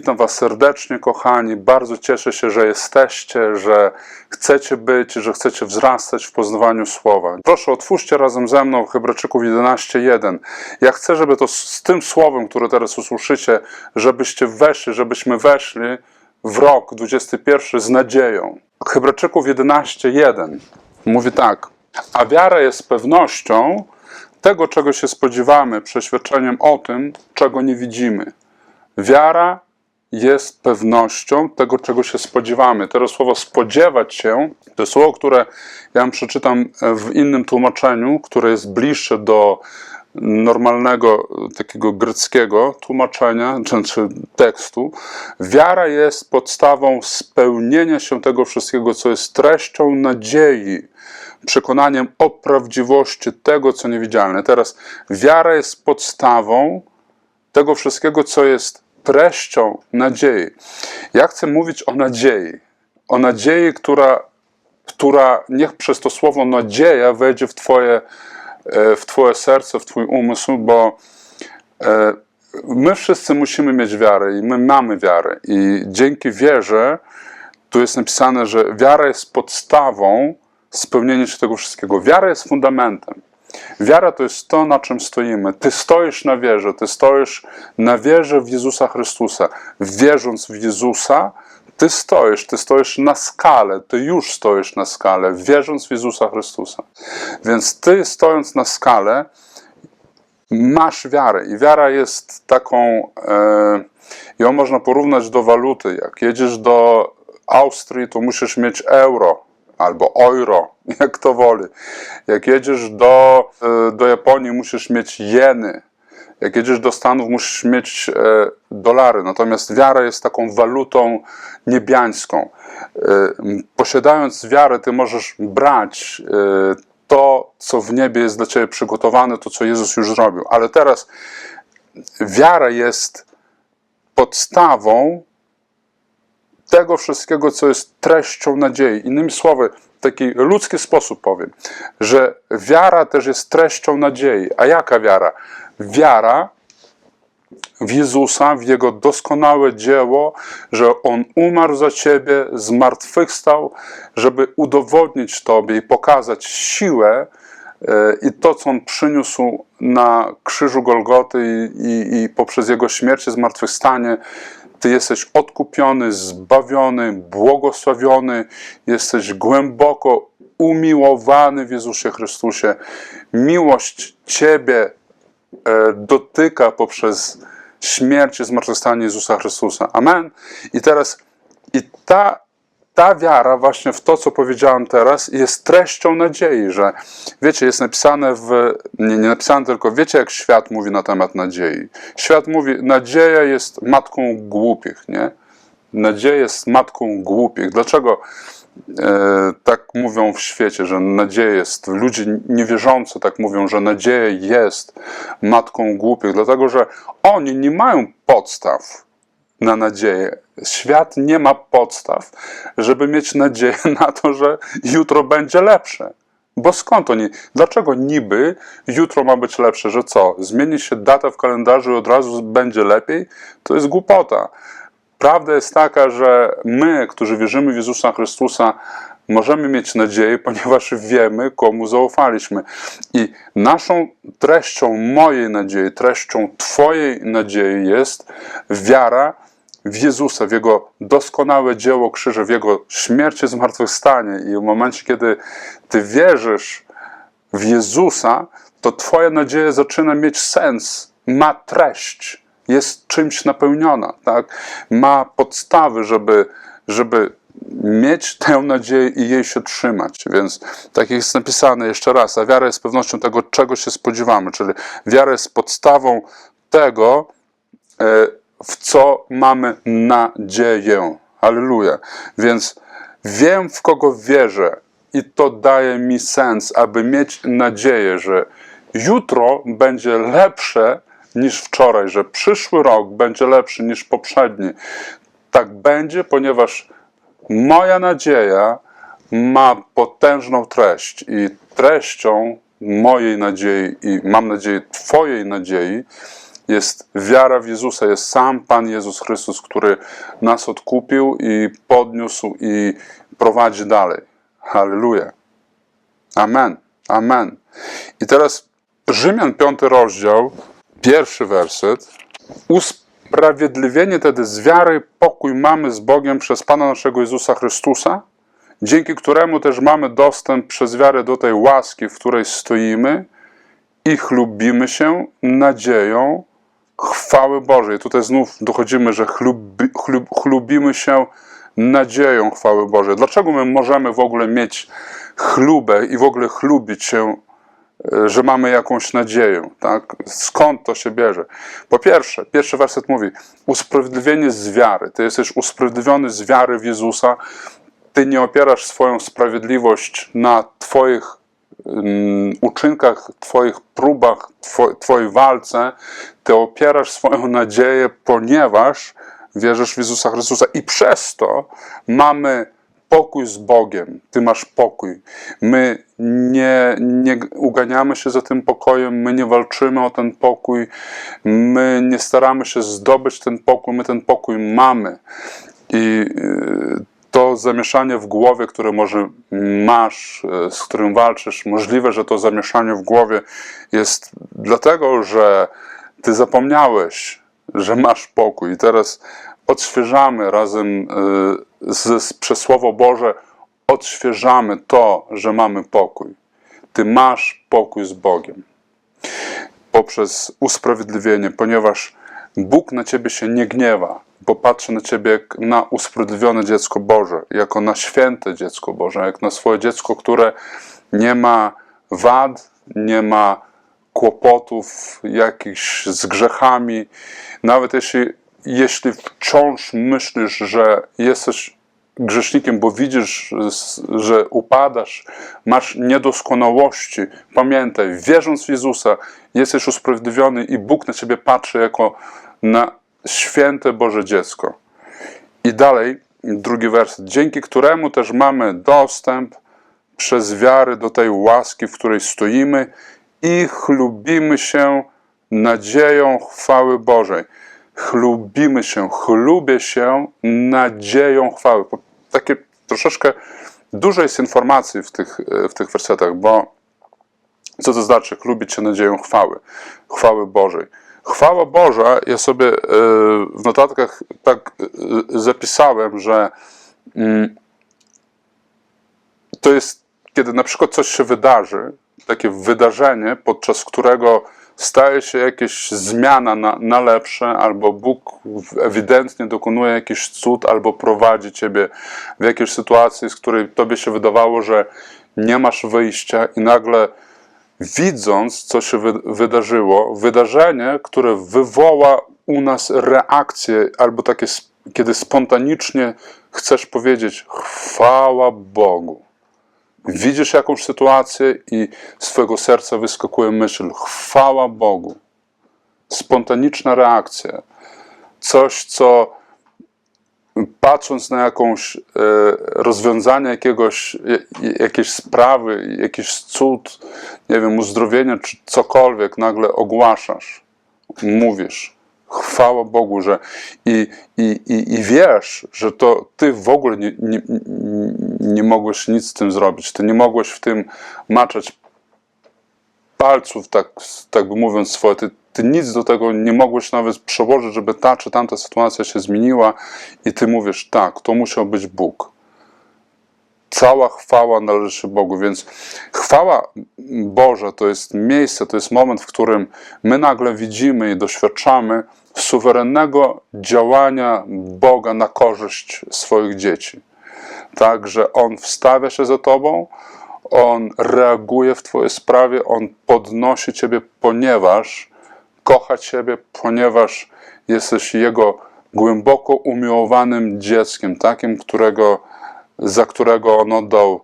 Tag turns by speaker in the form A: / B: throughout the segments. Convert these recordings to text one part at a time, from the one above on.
A: Witam Was serdecznie, kochani. Bardzo cieszę się, że jesteście, że chcecie być, że chcecie wzrastać w poznawaniu Słowa. Proszę, otwórzcie razem ze mną Hebrajczyków 11.1. Ja chcę, żeby to z tym słowem, które teraz usłyszycie, żebyście weszli, żebyśmy weszli w rok 21 z nadzieją. Hebrajczyków 11.1 mówi tak. A wiara jest pewnością tego, czego się spodziewamy, przeświadczeniem o tym, czego nie widzimy. Wiara jest pewnością tego, czego się spodziewamy. Teraz słowo spodziewać się to jest słowo, które ja wam przeczytam w innym tłumaczeniu, które jest bliższe do normalnego takiego greckiego tłumaczenia czy, czy tekstu. Wiara jest podstawą spełnienia się tego wszystkiego, co jest treścią nadziei, przekonaniem o prawdziwości tego, co niewidzialne. Teraz wiara jest podstawą tego wszystkiego, co jest treścią nadziei. Ja chcę mówić o nadziei. O nadziei, która, która niech przez to słowo nadzieja wejdzie w Twoje, e, w twoje serce, w Twój umysł, bo e, my wszyscy musimy mieć wiarę i my mamy wiarę. I dzięki wierze, tu jest napisane, że wiara jest podstawą spełnienia się tego wszystkiego. Wiara jest fundamentem. Wiara to jest to, na czym stoimy. Ty stoisz na wierze, ty stoisz na wierze w Jezusa Chrystusa. Wierząc w Jezusa, ty stoisz, ty stoisz na skale, ty już stoisz na skale, wierząc w Jezusa Chrystusa. Więc ty stojąc na skale, masz wiarę i wiara jest taką, e, ją można porównać do waluty. Jak jedziesz do Austrii, to musisz mieć euro albo euro, jak to woli. Jak jedziesz do, e, do Japonii, musisz mieć jeny. Jak jedziesz do Stanów, musisz mieć e, dolary. Natomiast wiara jest taką walutą niebiańską. E, posiadając wiarę, ty możesz brać to, co w niebie jest dla ciebie przygotowane, to, co Jezus już zrobił. Ale teraz wiara jest podstawą tego wszystkiego, co jest treścią nadziei. Innymi słowy, taki ludzki sposób powiem, że wiara też jest treścią nadziei. A jaka wiara? Wiara w Jezusa, w Jego doskonałe dzieło, że On umarł za Ciebie, zmartwychwstał, żeby udowodnić Tobie i pokazać siłę e, i to, co On przyniósł na krzyżu Golgoty i, i, i poprzez Jego śmierć i zmartwychwstanie, ty jesteś odkupiony, zbawiony, błogosławiony, jesteś głęboko umiłowany w Jezusie Chrystusie. Miłość Ciebie e, dotyka poprzez śmierć i zmartwychwstanie Jezusa Chrystusa. Amen. I teraz i ta ta wiara właśnie w to, co powiedziałem teraz, jest treścią nadziei, że wiecie, jest napisane w, nie, nie napisane tylko, wiecie jak świat mówi na temat nadziei. Świat mówi, nadzieja jest matką głupich, nie? Nadzieja jest matką głupich. Dlaczego e, tak mówią w świecie, że nadzieja jest, ludzie niewierzący tak mówią, że nadzieja jest matką głupich, dlatego że oni nie mają podstaw na nadzieję. Świat nie ma podstaw, żeby mieć nadzieję na to, że jutro będzie lepsze. Bo skąd oni? Dlaczego niby jutro ma być lepsze? Że co? Zmieni się data w kalendarzu i od razu będzie lepiej? To jest głupota. Prawda jest taka, że my, którzy wierzymy w Jezusa Chrystusa, możemy mieć nadzieję, ponieważ wiemy, komu zaufaliśmy. I naszą treścią mojej nadziei, treścią Twojej nadziei jest wiara w Jezusa, w Jego doskonałe dzieło krzyża, w Jego śmierć i zmartwychwstanie. I w momencie, kiedy Ty wierzysz w Jezusa, to Twoja nadzieja zaczyna mieć sens, ma treść, jest czymś napełniona, tak? ma podstawy, żeby, żeby mieć tę nadzieję i jej się trzymać. Więc tak jak jest napisane jeszcze raz, a wiara jest pewnością tego, czego się spodziewamy, czyli wiara jest podstawą tego, e, w co mamy nadzieję. Halleluja. Więc wiem, w kogo wierzę i to daje mi sens, aby mieć nadzieję, że jutro będzie lepsze niż wczoraj, że przyszły rok będzie lepszy niż poprzedni. Tak będzie, ponieważ moja nadzieja ma potężną treść i treścią mojej nadziei i mam nadzieję Twojej nadziei jest wiara w Jezusa, jest sam Pan Jezus Chrystus, który nas odkupił i podniósł i prowadzi dalej. Halleluja. Amen. Amen. I teraz Rzymian, piąty rozdział, pierwszy werset. Usprawiedliwienie tedy z wiary pokój mamy z Bogiem przez Pana naszego Jezusa Chrystusa, dzięki któremu też mamy dostęp przez wiarę do tej łaski, w której stoimy i chlubimy się nadzieją chwały Bożej. Tutaj znów dochodzimy, że chlubi, chlub, chlubimy się nadzieją chwały Bożej. Dlaczego my możemy w ogóle mieć chlubę i w ogóle chlubić się, e, że mamy jakąś nadzieję? Tak? Skąd to się bierze? Po pierwsze, pierwszy werset mówi: Usprawiedliwienie z wiary. Ty jesteś usprawiedliwiony z wiary w Jezusa. Ty nie opierasz swoją sprawiedliwość na Twoich uczynkach, Twoich próbach, two, Twojej walce, Ty opierasz swoją nadzieję, ponieważ wierzysz w Jezusa Chrystusa i przez to mamy pokój z Bogiem. Ty masz pokój. My nie, nie uganiamy się za tym pokojem, my nie walczymy o ten pokój, my nie staramy się zdobyć ten pokój, my ten pokój mamy. I y, to zamieszanie w głowie, które może masz, e, z którym walczysz, możliwe, że to zamieszanie w głowie jest dlatego, że ty zapomniałeś, że masz pokój. I teraz odświeżamy razem e, z, z Słowo Boże, odświeżamy to, że mamy pokój. Ty masz pokój z Bogiem poprzez usprawiedliwienie, ponieważ Bóg na ciebie się nie gniewa, bo patrzy na ciebie jak na usprawiedliwione dziecko Boże, jako na święte dziecko Boże, jak na swoje dziecko, które nie ma wad, nie ma kłopotów jakichś z grzechami. Nawet jeśli, jeśli wciąż myślisz, że jesteś grzesznikiem, bo widzisz, że upadasz, masz niedoskonałości, pamiętaj, wierząc w Jezusa, jesteś usprawiedliwiony i Bóg na ciebie patrzy jako na święte Boże dziecko. I dalej, drugi werset. Dzięki któremu też mamy dostęp przez wiarę do tej łaski, w której stoimy i chlubimy się nadzieją chwały Bożej. Chlubimy się, chlubię się nadzieją chwały. Takie troszeczkę dużo jest informacji w tych, w tych wersetach, bo co to znaczy chlubić się nadzieją chwały, chwały Bożej? Chwała Boża, ja sobie e, w notatkach tak e, zapisałem, że mm, to jest, kiedy na przykład coś się wydarzy, takie wydarzenie, podczas którego staje się jakaś zmiana na, na lepsze, albo Bóg ewidentnie dokonuje jakiś cud, albo prowadzi ciebie w jakiejś sytuacji, z której tobie się wydawało, że nie masz wyjścia, i nagle widząc, co się wy wydarzyło, wydarzenie, które wywoła u nas reakcję, albo takie, kiedy spontanicznie chcesz powiedzieć: Chwała Bogu. Widzisz jakąś sytuację i z twojego serca wyskakuje myśl: Chwała Bogu. Spontaniczna reakcja. Coś, co patrząc na jakąś e, rozwiązanie jakiegoś, jakiejś sprawy, jakiś cud, nie wiem, uzdrowienia czy cokolwiek, nagle ogłaszasz, mówisz. Chwała Bogu, że i, i, i, i wiesz, że to ty w ogóle nie, nie, nie mogłeś nic z tym zrobić. Ty nie mogłeś w tym maczać palców, tak, tak by mówiąc, swoje. Ty, ty nic do tego nie mogłeś nawet przełożyć, żeby ta czy tamta sytuacja się zmieniła, i ty mówisz, tak, to musiał być Bóg. Cała chwała należy się Bogu, więc chwała Boża to jest miejsce, to jest moment, w którym my nagle widzimy i doświadczamy suwerennego działania Boga na korzyść swoich dzieci. Tak, że On wstawia się za Tobą, On reaguje w Twojej sprawie, On podnosi Ciebie, ponieważ kocha Ciebie, ponieważ jesteś Jego głęboko umiłowanym dzieckiem, takim, którego, za którego On oddał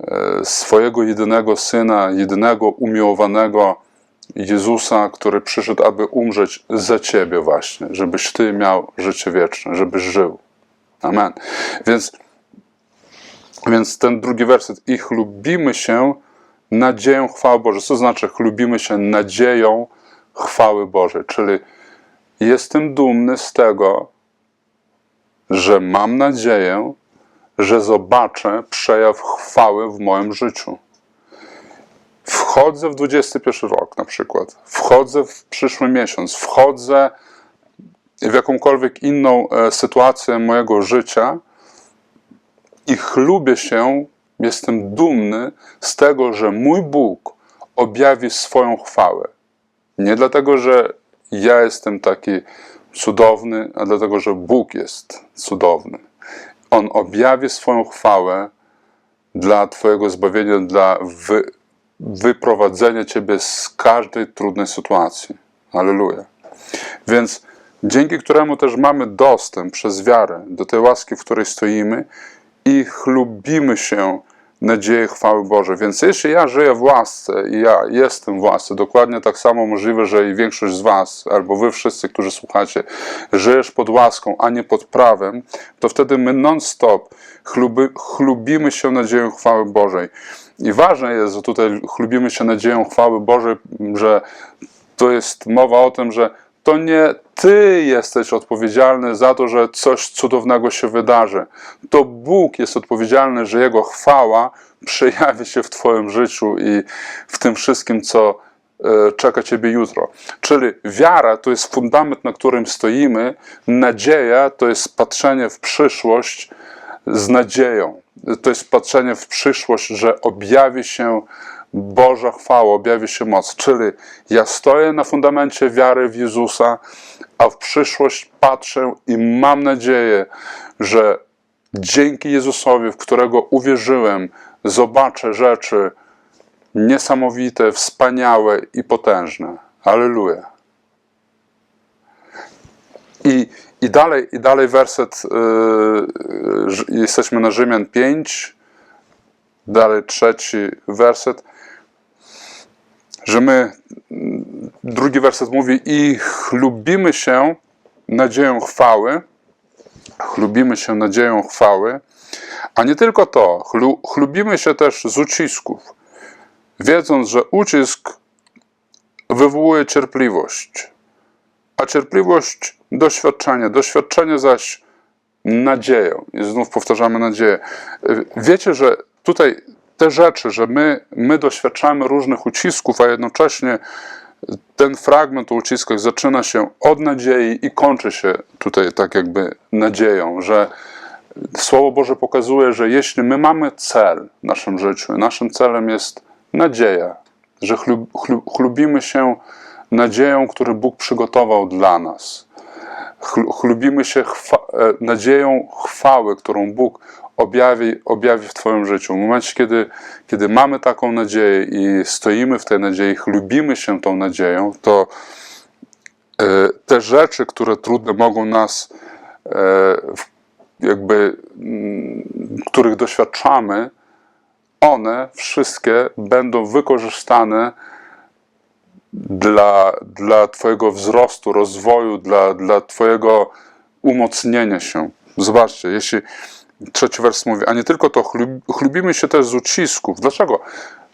A: e, swojego jedynego Syna, jedynego umiłowanego Jezusa, który przyszedł, aby umrzeć za Ciebie właśnie, żebyś Ty miał życie wieczne, żebyś żył. Amen. Więc, więc ten drugi werset. I chlubimy się nadzieją chwały Bożej. Co znaczy chlubimy się nadzieją chwały Bożej? Czyli jestem dumny z tego, że mam nadzieję, że zobaczę przejaw chwały w moim życiu. Wchodzę w 21 rok na przykład, wchodzę w przyszły miesiąc, wchodzę w jakąkolwiek inną e, sytuację mojego życia i chlubię się, jestem dumny z tego, że mój Bóg objawi swoją chwałę. Nie dlatego, że ja jestem taki cudowny, a dlatego, że Bóg jest cudowny. On objawi swoją chwałę dla Twojego zbawienia, dla wy, wyprowadzenia Ciebie z każdej trudnej sytuacji. Aleluja. Więc dzięki któremu też mamy dostęp przez wiarę do tej łaski, w której stoimy i chlubimy się nadzieję chwały Bożej. Więc jeśli ja żyję w łasce i ja jestem w łasce, dokładnie tak samo możliwe, że i większość z Was, albo Wy wszyscy, którzy słuchacie, żyjesz pod łaską, a nie pod prawem, to wtedy my non-stop chluby, chlubimy się nadzieją chwały Bożej. I ważne jest, że tutaj chlubimy się nadzieją chwały Bożej, że to jest mowa o tym, że to nie ty jesteś odpowiedzialny za to, że coś cudownego się wydarzy. To Bóg jest odpowiedzialny, że Jego chwała przejawi się w Twoim życiu i w tym wszystkim, co e, czeka Ciebie jutro. Czyli wiara to jest fundament, na którym stoimy, nadzieja to jest patrzenie w przyszłość z nadzieją. To jest patrzenie w przyszłość, że objawi się Boża chwała, objawi się moc. Czyli ja stoję na fundamencie wiary w Jezusa, a w przyszłość patrzę i mam nadzieję, że dzięki Jezusowi, w którego uwierzyłem, zobaczę rzeczy niesamowite, wspaniałe i potężne. Aleluja. I, i, dalej, I dalej werset, yy, jesteśmy na Rzymian 5, dalej trzeci werset, że my, drugi werset mówi i chlubimy się nadzieją chwały, chlubimy się nadzieją chwały, a nie tylko to, chlu, chlubimy się też z ucisków, wiedząc, że ucisk wywołuje cierpliwość, a cierpliwość doświadczenie, doświadczenie zaś nadzieją. I znów powtarzamy nadzieję. Wiecie, że tutaj te rzeczy, że my, my doświadczamy różnych ucisków, a jednocześnie ten fragment o uciskach zaczyna się od nadziei i kończy się tutaj tak jakby nadzieją, że Słowo Boże pokazuje, że jeśli my mamy cel w naszym życiu, naszym celem jest nadzieja, że chlub, chlub, chlubimy się nadzieją, którą Bóg przygotował dla nas. Chlubimy się chwa nadzieją chwały, którą Bóg objawi, objawi w Twoim życiu. W momencie, kiedy, kiedy mamy taką nadzieję i stoimy w tej nadziei, chlubimy się tą nadzieją, to e, te rzeczy, które trudne mogą nas e, jakby, mm, których doświadczamy, one wszystkie będą wykorzystane dla, dla Twojego wzrostu, rozwoju, dla, dla Twojego umocnienia się. Zobaczcie, jeśli trzeci wers mówi, a nie tylko to, chlubimy się też z ucisków. Dlaczego?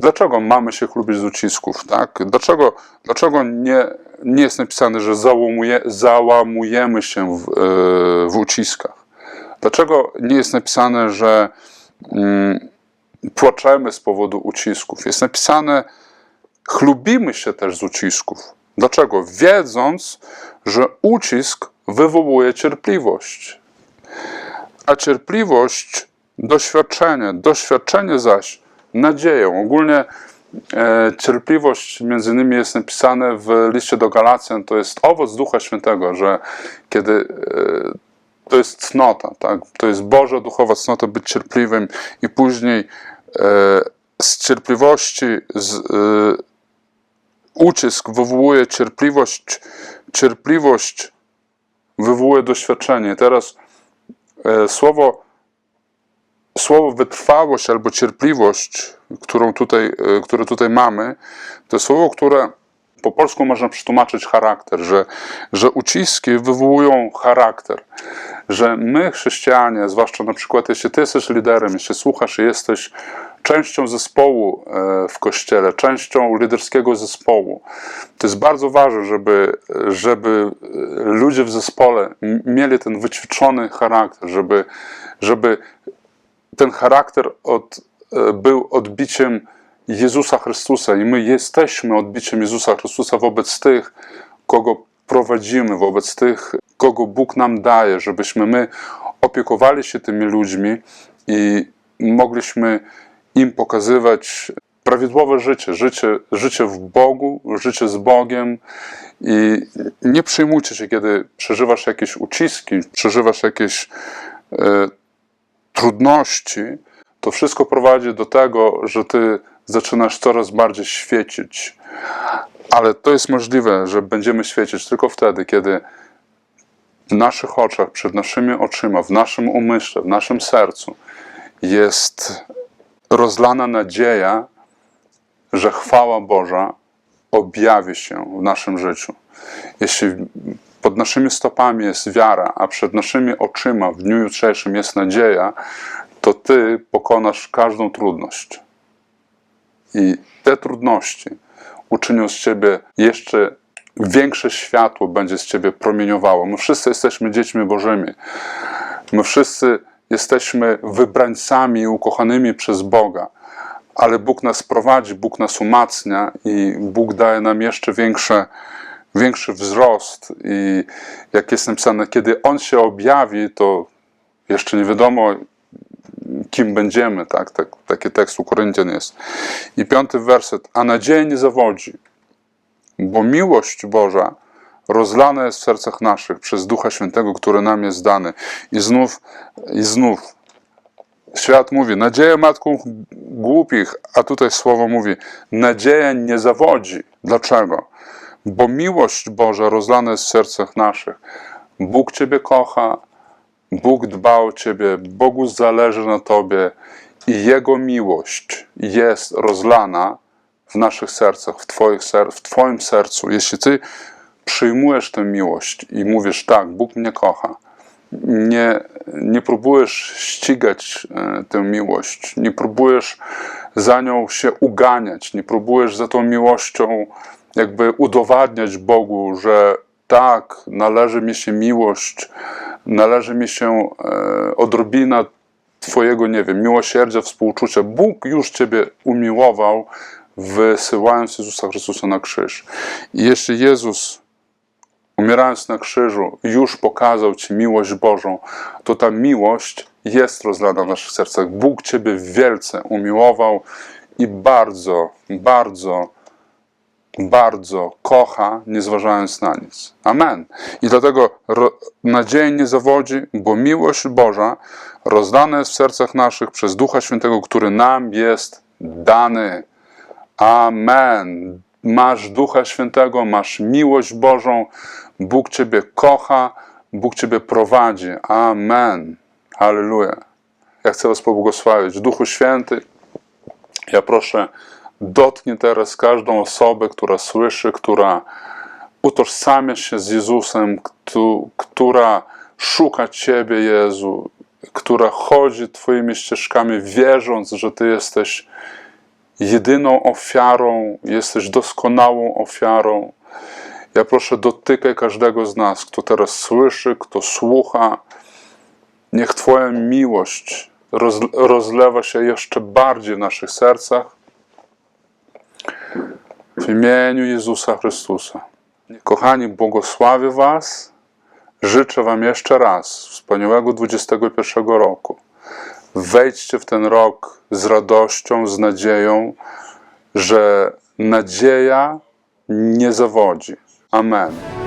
A: Dlaczego mamy się chlubić z ucisków? Tak? Dlaczego, dlaczego nie, nie jest napisane, że załamuje, załamujemy się w, e, w uciskach? Dlaczego nie jest napisane, że mm, płaczemy z powodu ucisków? Jest napisane, chlubimy się też z ucisków. Dlaczego? Wiedząc, że ucisk wywołuje cierpliwość. A cierpliwość doświadczenie, doświadczenie zaś nadzieją. Ogólnie e, cierpliwość między innymi jest napisane w liście do Galacjan, to jest owoc Ducha Świętego, że kiedy e, to jest cnota, tak? to jest Boża duchowa cnota być cierpliwym i później e, z cierpliwości z, e, ucisk wywołuje cierpliwość, cierpliwość wywołuje doświadczenie. Teraz słowo, słowo wytrwałość albo cierpliwość, którą tutaj, e, które tutaj mamy, to słowo, które po polsku można przetłumaczyć charakter, że, że uciski wywołują charakter, że my, chrześcijanie, zwłaszcza na przykład jeśli ty jesteś liderem, jeśli słuchasz i jesteś częścią zespołu e, w kościele, częścią liderskiego zespołu. To jest bardzo ważne, żeby, żeby e, ludzie w zespole mieli ten wyćwiczony charakter, żeby, żeby ten charakter od, e, był odbiciem Jezusa Chrystusa i my jesteśmy odbiciem Jezusa Chrystusa wobec tych, kogo prowadzimy, wobec tych, kogo Bóg nam daje, żebyśmy my opiekowali się tymi ludźmi i mogliśmy im pokazywać prawidłowe życie, życie, życie w Bogu, życie z Bogiem i nie przejmujcie się, kiedy przeżywasz jakieś uciski, przeżywasz jakieś e, trudności, to wszystko prowadzi do tego, że ty zaczynasz coraz bardziej świecić. Ale to jest możliwe, że będziemy świecić tylko wtedy, kiedy w naszych oczach, przed naszymi oczyma, w naszym umyśle, w naszym sercu jest rozlana nadzieja, że chwała Boża objawi się w naszym życiu. Jeśli pod naszymi stopami jest wiara, a przed naszymi oczyma w dniu jutrzejszym jest nadzieja, to ty pokonasz każdą trudność. I te trudności uczynią z ciebie jeszcze większe światło, będzie z ciebie promieniowało. My wszyscy jesteśmy dziećmi Bożymi. My wszyscy jesteśmy wybrańcami ukochanymi przez Boga, ale Bóg nas prowadzi, Bóg nas umacnia i Bóg daje nam jeszcze większe, większy wzrost. I jak jest napisane, kiedy On się objawi, to jeszcze nie wiadomo, kim będziemy, tak? tak taki tekst u Koryntian jest. I piąty werset, a nadzieja nie zawodzi, bo miłość Boża rozlana jest w sercach naszych przez Ducha Świętego, który nam jest dany. I znów, i znów świat mówi, nadzieja matką głupich, a tutaj słowo mówi, nadzieja nie zawodzi. Dlaczego? Bo miłość Boża rozlana jest w sercach naszych. Bóg Ciebie kocha, Bóg dba o Ciebie, Bogu zależy na Tobie i Jego miłość jest rozlana w naszych sercach, w, twoich ser w Twoim sercu. Jeśli Ty przyjmujesz tę miłość i mówisz, tak, Bóg mnie kocha, nie, nie próbujesz ścigać e, tę miłość, nie próbujesz za nią się uganiać, nie próbujesz za tą miłością jakby udowadniać Bogu, że tak, należy mi się miłość, należy mi się e, odrobina Twojego, nie wiem, miłosierdzia, współczucia. Bóg już Ciebie umiłował, wysyłając Jezusa Chrystusa na krzyż. I jeśli Jezus, umierając na krzyżu, już pokazał Ci miłość Bożą, to ta miłość jest rozlana w naszych sercach. Bóg Ciebie wielce umiłował i bardzo, bardzo bardzo kocha, nie zważając na nic. Amen. I dlatego ro, nadzieja nie zawodzi, bo miłość Boża rozdana jest w sercach naszych przez Ducha Świętego, który nam jest dany. Amen. Masz Ducha Świętego, masz miłość Bożą, Bóg Ciebie kocha, Bóg Ciebie prowadzi. Amen. Halleluja. Ja chcę Was pobłogosławić. Duchu Święty, ja proszę, dotknie teraz każdą osobę, która słyszy, która utożsamia się z Jezusem, któ- która szuka Ciebie, Jezu, która chodzi Twoimi ścieżkami, wierząc, że Ty jesteś jedyną ofiarą, jesteś doskonałą ofiarą. Ja proszę, dotykaj każdego z nas, kto teraz słyszy, kto słucha. Niech Twoja miłość roz, rozlewa się jeszcze bardziej w naszych sercach. W imieniu Jezusa Chrystusa. Kochani, błogosławię Was. Życzę Wam jeszcze raz wspaniałego 21 roku. Wejdźcie w ten rok z radością, z nadzieją, że nadzieja nie zawodzi. Amen.